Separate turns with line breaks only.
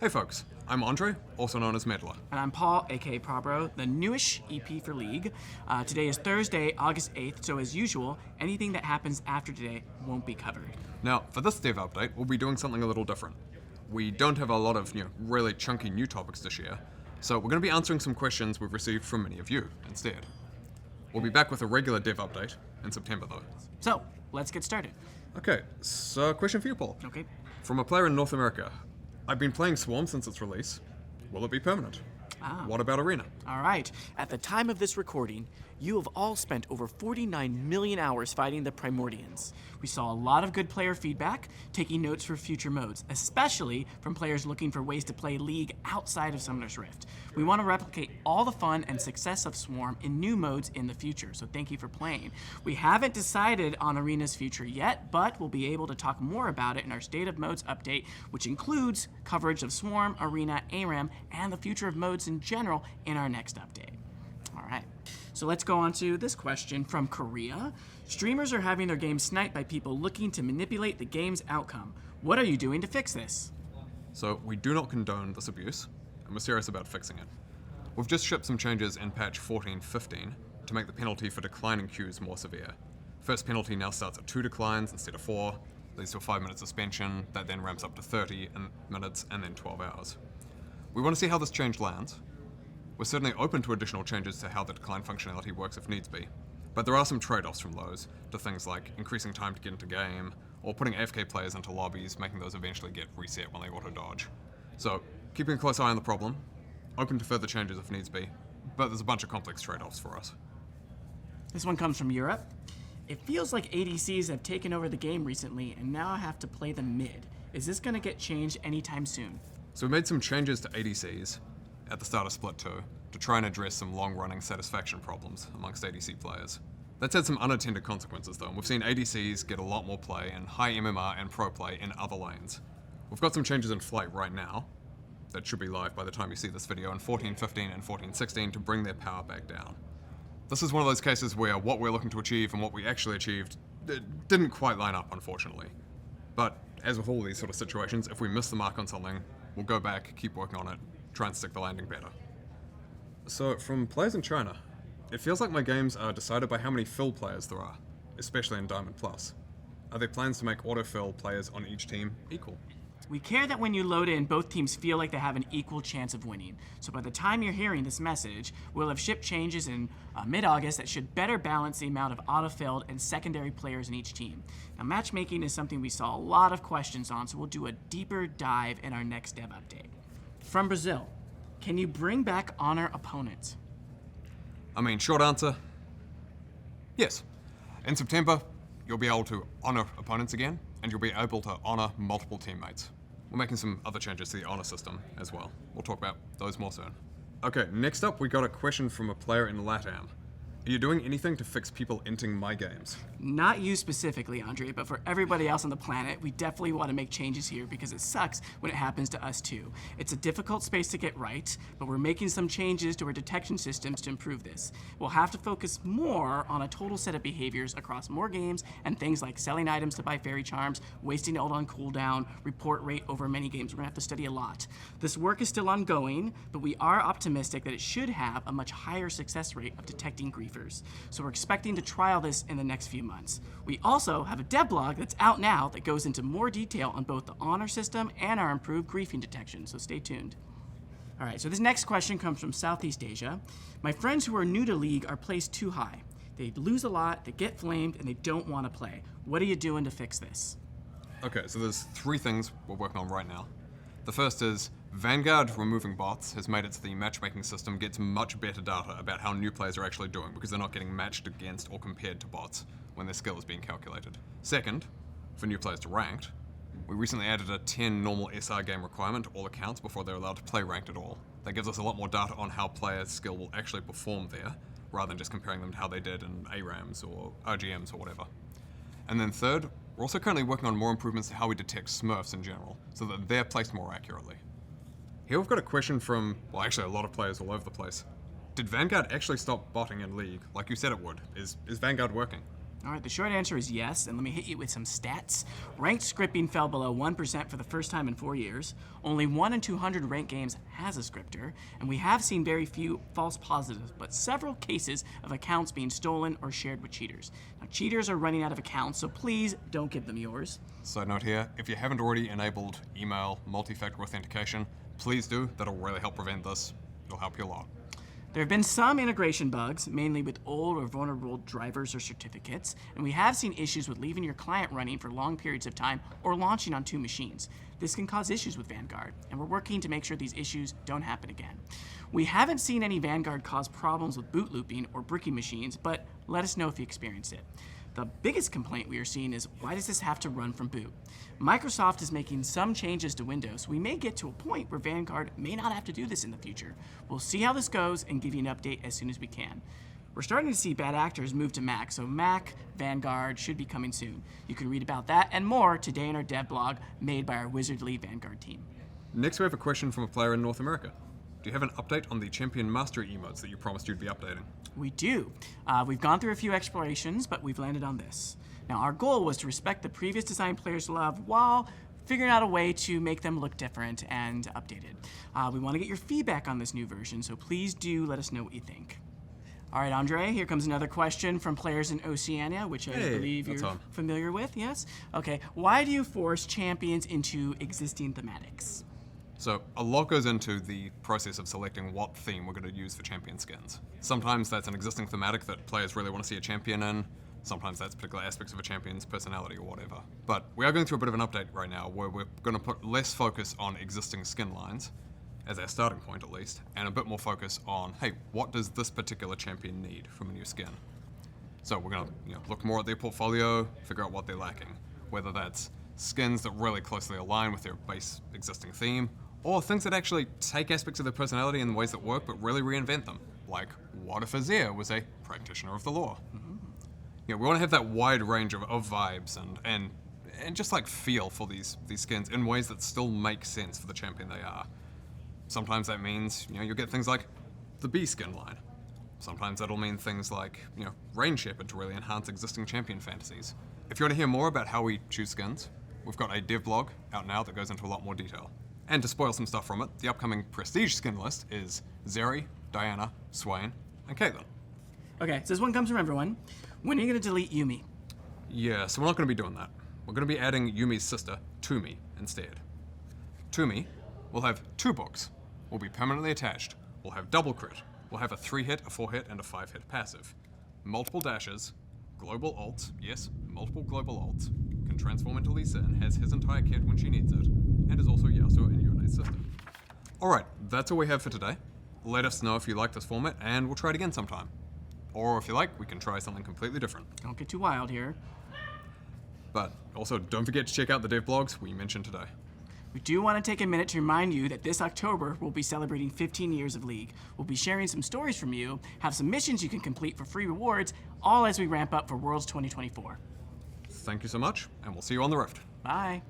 Hey folks, I'm Andre, also known as Medler.
And I'm Paul, aka Probro, the newish EP for League. Uh, today is Thursday, August 8th, so as usual, anything that happens after today won't be covered.
Now, for this dev update, we'll be doing something a little different. We don't have a lot of, you know, really chunky new topics this year, so we're going to be answering some questions we've received from many of you instead. We'll be back with a regular dev update in September though.
So, let's get started.
Okay, so question for you, Paul.
Okay.
From a player in North America, I've been playing Swarm since its release. Will it be permanent?
Ah.
What about Arena?
All right. At the time of this recording, you have all spent over 49 million hours fighting the Primordians. We saw a lot of good player feedback, taking notes for future modes, especially from players looking for ways to play League outside of Summoner's Rift. We want to replicate all the fun and success of Swarm in new modes in the future, so thank you for playing. We haven't decided on Arena's future yet, but we'll be able to talk more about it in our State of Modes update, which includes coverage of Swarm, Arena, ARAM, and the future of modes in general in our next update. All right. So let's go on to this question from Korea. Streamers are having their games sniped by people looking to manipulate the game's outcome. What are you doing to fix this?
So, we do not condone this abuse, and we're serious about fixing it. We've just shipped some changes in patch 14.15 to make the penalty for declining queues more severe. First penalty now starts at 2 declines instead of 4, leads to a 5 minute suspension, that then ramps up to 30 minutes and then 12 hours. We want to see how this change lands. We're certainly open to additional changes to how the decline functionality works if needs be, but there are some trade offs from those to things like increasing time to get into game, or putting AFK players into lobbies, making those eventually get reset when they auto dodge. So, keeping a close eye on the problem, open to further changes if needs be, but there's a bunch of complex trade offs for us.
This one comes from Europe. It feels like ADCs have taken over the game recently, and now I have to play the mid. Is this going to get changed anytime soon?
So we made some changes to ADCs at the start of Split 2 to try and address some long-running satisfaction problems amongst ADC players. That's had some unintended consequences though, and we've seen ADCs get a lot more play and high MMR and pro play in other lanes. We've got some changes in flight right now that should be live by the time you see this video in 14.15 and 14.16 to bring their power back down. This is one of those cases where what we're looking to achieve and what we actually achieved d- didn't quite line up, unfortunately. But as with all these sort of situations, if we miss the mark on something, we'll go back, keep working on it, try and stick the landing better. So, from players in China, it feels like my games are decided by how many fill players there are, especially in Diamond Plus. Are there plans to make autofill players on each team equal?
We care that when you load in, both teams feel like they have an equal chance of winning. So by the time you're hearing this message, we'll have shipped changes in uh, mid August that should better balance the amount of autofilled and secondary players in each team. Now, matchmaking is something we saw a lot of questions on, so we'll do a deeper dive in our next dev update. From Brazil, can you bring back honor opponents?
I mean, short answer yes. In September, you'll be able to honor opponents again, and you'll be able to honor multiple teammates. We're making some other changes to the honor system as well. We'll talk about those more soon. Okay, next up, we got a question from a player in LATAM. Are you doing anything to fix people entering my games?
Not you specifically, Andre, but for everybody else on the planet, we definitely want to make changes here because it sucks when it happens to us too. It's a difficult space to get right, but we're making some changes to our detection systems to improve this. We'll have to focus more on a total set of behaviors across more games and things like selling items to buy fairy charms, wasting ult on cooldown, report rate over many games. We're gonna have to study a lot. This work is still ongoing, but we are optimistic that it should have a much higher success rate of detecting griefers. So we're expecting to trial this in the next few months. We also have a dev blog that's out now that goes into more detail on both the honor system and our improved griefing detection, so stay tuned. All right, so this next question comes from Southeast Asia. My friends who are new to League are placed too high. They lose a lot, they get flamed, and they don't want to play. What are you doing to fix this?
Okay, so there's three things we're working on right now. The first is Vanguard removing bots has made it so the matchmaking system gets much better data about how new players are actually doing because they're not getting matched against or compared to bots when their skill is being calculated. Second, for new players to ranked, we recently added a 10 normal SR game requirement to all accounts before they're allowed to play ranked at all. That gives us a lot more data on how players' skill will actually perform there, rather than just comparing them to how they did in ARAMs or RGMs or whatever. And then third, we're also currently working on more improvements to how we detect Smurfs in general, so that they're placed more accurately. Here we've got a question from, well, actually a lot of players all over the place. Did Vanguard actually stop botting in League, like you said it would? Is, is Vanguard working?
All right, the short answer is yes, and let me hit you with some stats. Ranked scripting fell below 1% for the first time in four years. Only 1 in 200 ranked games has a scripter, and we have seen very few false positives, but several cases of accounts being stolen or shared with cheaters. Now, cheaters are running out of accounts, so please don't give them yours.
Side note here if you haven't already enabled email multi factor authentication, please do. That'll really help prevent this. It'll help you a lot.
There have been some integration bugs, mainly with old or vulnerable drivers or certificates, and we have seen issues with leaving your client running for long periods of time or launching on two machines. This can cause issues with Vanguard, and we're working to make sure these issues don't happen again. We haven't seen any Vanguard cause problems with boot looping or bricking machines, but let us know if you experienced it. The biggest complaint we are seeing is why does this have to run from boot? Microsoft is making some changes to Windows. We may get to a point where Vanguard may not have to do this in the future. We'll see how this goes and give you an update as soon as we can. We're starting to see bad actors move to Mac, so Mac Vanguard should be coming soon. You can read about that and more today in our dev blog made by our Wizardly Vanguard team.
Next, we have a question from a player in North America. Do you have an update on the Champion Mastery emotes that you promised you'd be updating?
We do. Uh, we've gone through a few explorations, but we've landed on this. Now, our goal was to respect the previous design players' love while figuring out a way to make them look different and updated. Uh, we want to get your feedback on this new version, so please do let us know what you think. All right, Andre, here comes another question from players in Oceania, which I
Hey,
believe
that's
you're
on.
familiar with, yes? Okay, why do you force champions into existing thematics?
So, a lot goes into the process of selecting what theme we're going to use for champion skins. Sometimes that's an existing thematic that players really want to see a champion in. Sometimes that's particular aspects of a champion's personality or whatever. But we are going through a bit of an update right now where we're going to put less focus on existing skin lines, as our starting point at least, and a bit more focus on, hey, what does this particular champion need from a new skin? So we're gonna you know, look more at their portfolio, figure out what they're lacking, whether that's skins that really closely align with their base existing theme, or things that actually take aspects of their personality in the ways that work but really reinvent them. Like, what if Azir was a practitioner of the law? Mm-hmm. You know, we want to have that wide range of, of vibes and, and and just like feel for these these skins in ways that still make sense for the champion they are. Sometimes that means, you know, you'll get things like the B skin line. Sometimes that'll mean things like, you know, Rain Shepherd to really enhance existing champion fantasies. If you want to hear more about how we choose skins, we've got a dev blog out now that goes into a lot more detail. And to spoil some stuff from it, the upcoming prestige skin list is Zeri, Diana, Swain, and Caitlyn.
Okay, so this one comes from everyone. When are you going to delete Yumi?
Yeah, so we're not going to be doing that. We're going to be adding Yumi's sister, Tumi, instead. Tumi will have two books, will be permanently attached, will have double crit, will have a 3 hit, a 4 hit, and a 5 hit passive. Multiple dashes, global ults, yes, multiple global ults, can transform into Lisa and has his entire kit when she needs it, and is also Yasuo and Yone's sister. Alright, that's all we have for today. Let us know if you like this format, and we'll try it again sometime. Or if you like, we can try something completely different.
Don't get too wild here.
But also, don't forget to check out the dev blogs we mentioned today.
We do want to take a minute to remind you that this October we'll be celebrating 15 years of League. We'll be sharing some stories from you, have some missions you can complete for free rewards, all as we ramp up for Worlds 2024.
Thank you so much, and we'll see you on the Rift.
Bye.